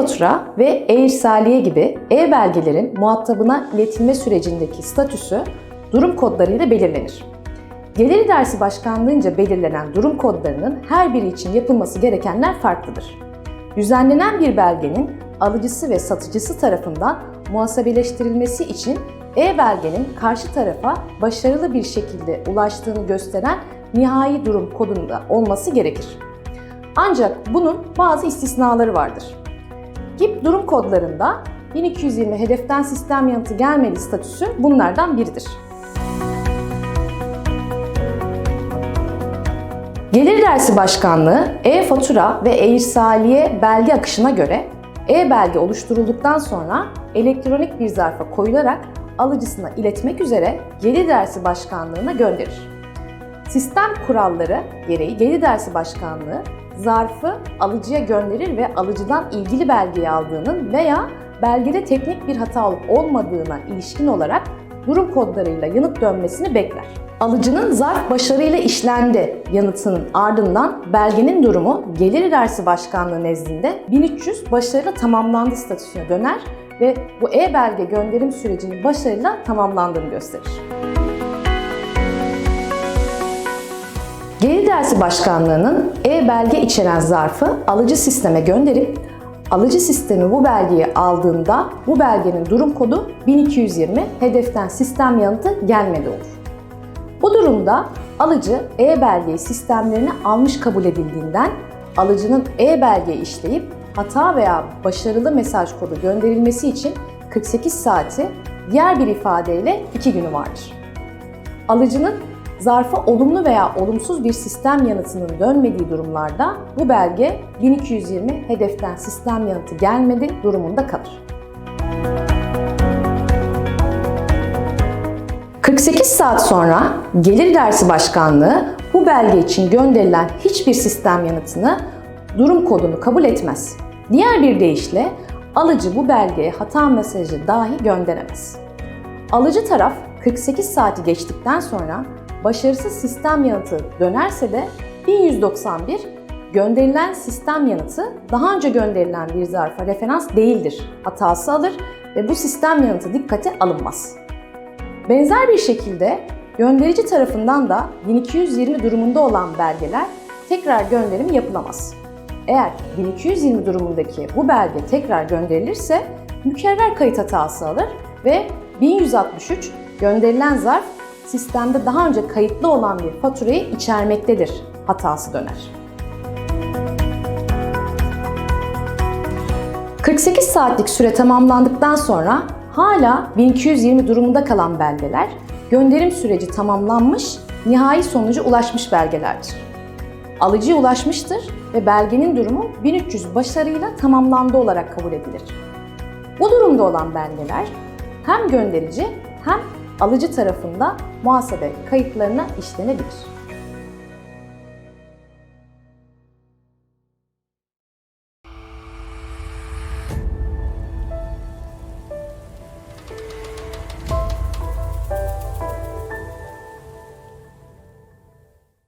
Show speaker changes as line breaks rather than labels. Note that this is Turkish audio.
E-fatura ve e-irsaliye gibi e-belgelerin muhatabına iletilme sürecindeki statüsü durum kodlarıyla belirlenir. Gelir İdaresi Başkanlığı'nca belirlenen durum kodlarının her biri için yapılması gerekenler farklıdır. Düzenlenen bir belgenin alıcısı ve satıcısı tarafından muhasebeleştirilmesi için e-belgenin karşı tarafa başarılı bir şekilde ulaştığını gösteren nihai durum kodunda olması gerekir. Ancak bunun bazı istisnaları vardır. GİP durum kodlarında 1220 hedeften sistem yanıtı gelmedi statüsü bunlardan biridir. Gelir İdaresi Başkanlığı e-fatura ve e-irsaliye belge akışına göre e-belge oluşturulduktan sonra elektronik bir zarfa koyularak alıcısına iletmek üzere Gelir İdaresi Başkanlığı'na gönderir. Sistem kuralları gereği Gelir İdaresi Başkanlığı zarfı alıcıya gönderir ve alıcıdan ilgili belgeyi aldığının veya belgede teknik bir hata olup olmadığına ilişkin olarak durum kodlarıyla yanıt dönmesini bekler. Alıcının zarf başarıyla işlendi yanıtının ardından belgenin durumu Gelir İdaresi Başkanlığı nezdinde 1300 başarıyla tamamlandı statüsüne döner ve bu e-belge gönderim sürecinin başarıyla tamamlandığını gösterir. İdaresi Başkanlığı'nın e-belge içeren zarfı alıcı sisteme gönderip alıcı sistemi bu belgeyi aldığında bu belgenin durum kodu 1220 hedeften sistem yanıtı gelmedi olur. Bu durumda alıcı e-belgeyi sistemlerine almış kabul edildiğinden alıcının e-belgeyi işleyip hata veya başarılı mesaj kodu gönderilmesi için 48 saati diğer bir ifadeyle 2 günü vardır. Alıcının zarfa olumlu veya olumsuz bir sistem yanıtının dönmediği durumlarda bu belge 1220 hedeften sistem yanıtı gelmedi durumunda kalır. 48 saat sonra Gelir İdaresi Başkanlığı bu belge için gönderilen hiçbir sistem yanıtını durum kodunu kabul etmez. Diğer bir deyişle alıcı bu belgeye hata mesajı dahi gönderemez. Alıcı taraf 48 saati geçtikten sonra başarısız sistem yanıtı dönerse de 1191 gönderilen sistem yanıtı daha önce gönderilen bir zarfa referans değildir hatası alır ve bu sistem yanıtı dikkate alınmaz. Benzer bir şekilde gönderici tarafından da 1220 durumunda olan belgeler tekrar gönderim yapılamaz. Eğer 1220 durumundaki bu belge tekrar gönderilirse mükerrer kayıt hatası alır ve 1163 gönderilen zarf sistemde daha önce kayıtlı olan bir faturayı içermektedir hatası döner. 48 saatlik süre tamamlandıktan sonra hala 1220 durumunda kalan belgeler gönderim süreci tamamlanmış, nihai sonuca ulaşmış belgelerdir. Alıcıya ulaşmıştır ve belgenin durumu 1300 başarıyla tamamlandı olarak kabul edilir. Bu durumda olan belgeler hem gönderici hem alıcı tarafında muhasebe kayıtlarına işlenebilir.